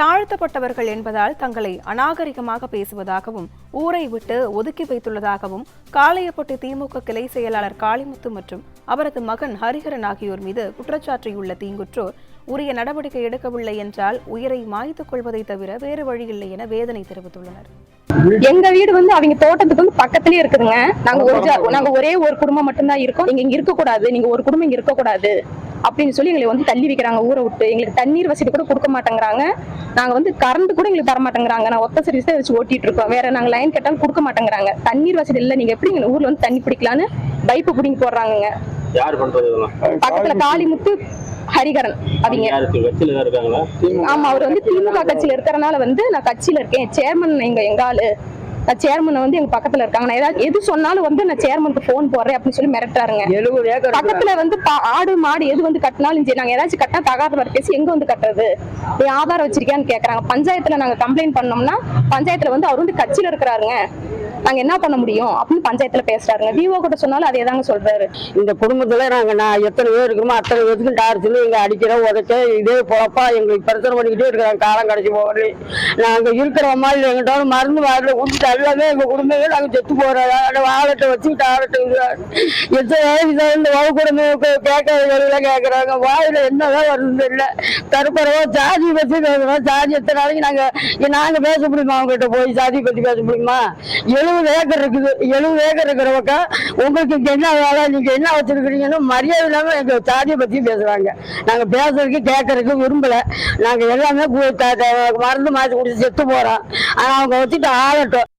தாழ்த்தப்பட்டவர்கள் என்பதால் தங்களை அநாகரிகமாக பேசுவதாகவும் ஊரை விட்டு ஒதுக்கி வைத்துள்ளதாகவும் காளையப்பட்டு திமுக கிளை செயலாளர் காளிமுத்து மற்றும் அவரது மகன் ஹரிஹரன் ஆகியோர் மீது குற்றச்சாட்டியுள்ள தீங்குற்றோர் உரிய நடவடிக்கை எடுக்கவில்லை என்றால் உயிரை மாய்த்துக் கொள்வதை தவிர வேறு வழியில்லை என வேதனை தெரிவித்துள்ளனர். எங்க வீடு வந்து அவங்க தோட்டத்துக்கு வந்து பக்கத்துலயே இருக்குதுங்க. நாங்க ஒரு நாங்க ஒரே ஒரு குடும்பம் மட்டும்தான் இருக்கோம். நீங்க இங்க இருக்க கூடாது நீங்க ஒரு குடும்பம் இங்க இருக்க கூடாது அப்படின்னு சொல்லி எங்களை வந்து தள்ளி வைக்கிறாங்க ஊரை விட்டு. எங்களுக்கு தண்ணீர் வசதி கூட கொடுக்க மாட்டேங்கிறாங்க. நாங்க வந்து கரண்ட் கூட எங்களுக்கு தர மாட்டேங்கிறாங்க. நான் ஒத்த சர்வீஸ் தான் வச்சு ஓட்டிட்டு இருக்கோம். வேற நாங்க லைன் கேட்டாலும் கொடுக்க மாட்டேங்கிறாங்க. தண்ணீர் வசதி இல்ல. நீங்க எப்படி எங்க ஊர்ல வந்து தண்ணி பிடிக்கலான்னு பைப்பு பிடிங்கி போடுறாங்க யார் பண்றது இதெல்லாம்? பக்கத்துல காளிமுத்து ஹரிகரன் அவங்க. ஆமா அவர் வந்து திமுக கட்சியில இருக்கறனால வந்து நான் கட்சியில இருக்கேன். சேர்மன் எங்க எங்க ஆளு. சேர்மன் வந்து எங்க பக்கத்துல இருக்காங்க. நான் ஏதாவது எது சொன்னாலும் வந்து நான் சேர்மனுக்கு போன் போடுறேன் அப்படின்னு சொல்லி மிரட்டுறாருங்க. எழுபது ஏக்கர் பக்கத்துல வந்து ஆடு மாடு எது வந்து கட்டினாலும் சரி நாங்க ஏதாச்சும் கட்டினா தகாத வர பேசி எங்க வந்து கட்டுறது? நீ ஆதாரம் வச்சிருக்கியான்னு கேக்குறாங்க. பஞ்சாயத்துல நாங்க கம்ப்ளைண்ட் பண்ணோம்னா பஞ்சாயத்துல வந்து அவர் வந்து கட்சியில இருக்கிறாருங்க. நாங்க என்ன பண்ண முடியும் அப்படின்னு பஞ்சாயத்துல பேசுறாருங்க. விஓ கிட்ட சொன்னாலும் அதே தாங்க சொல்றாரு. இந்த குடும்பத்துல நாங்க நான் எத்தனை பேர் இருக்கிறோமோ அத்தனை பேருக்கு டார்ச்சில் இங்க அடிக்கிறோம் உதைக்க இதே பிறப்பா எங்களுக்கு பிரச்சனை பண்ணிக்கிட்டே இருக்கிறாங்க. காலம் கிடைச்சி போகிறது நாங்க இருக்கிற மாதிரி எங்கிட்ட மருந்து வாரில் குடிச்சிட்டு எல்லாமே எங்க குடும்பமே நாங்க செத்து போறோம். வாழட்டை வச்சுக்கிட்டு ஆளட்டும் எத்தனை இதை இந்த வகுப்புடமே கேட்க எல்லாம் கேட்கறாங்க வாயில என்னதான் வருது இல்ல தரப்பறவோ ஜாதி பத்தி பேசுறோம். ஜாதி எத்தனை நாளைக்கு நாங்க நாங்க பேச முடியுமா அவங்க கிட்ட போய்? ஜாதி பத்தி பேச முடியுமா? எழுபது எழுபது ஏக்கர் இருக்குது. எழுபது ஏக்கர் இருக்கிற பக்கம் உங்களுக்கு இங்கே என்ன வேலை நீங்கள் என்ன வச்சுருக்கிறீங்கன்னு மரியாதை இல்லாமல் எங்கள் சாதியை பற்றி பேசுகிறாங்க நாங்கள் பேசுறதுக்கு கேட்கறதுக்கு விரும்பல. நாங்கள் எல்லாமே மருந்து மாற்றி குடிச்சு செத்து போகிறோம் ஆனால் அவங்க வச்சுட்டு ஆளட்டும்.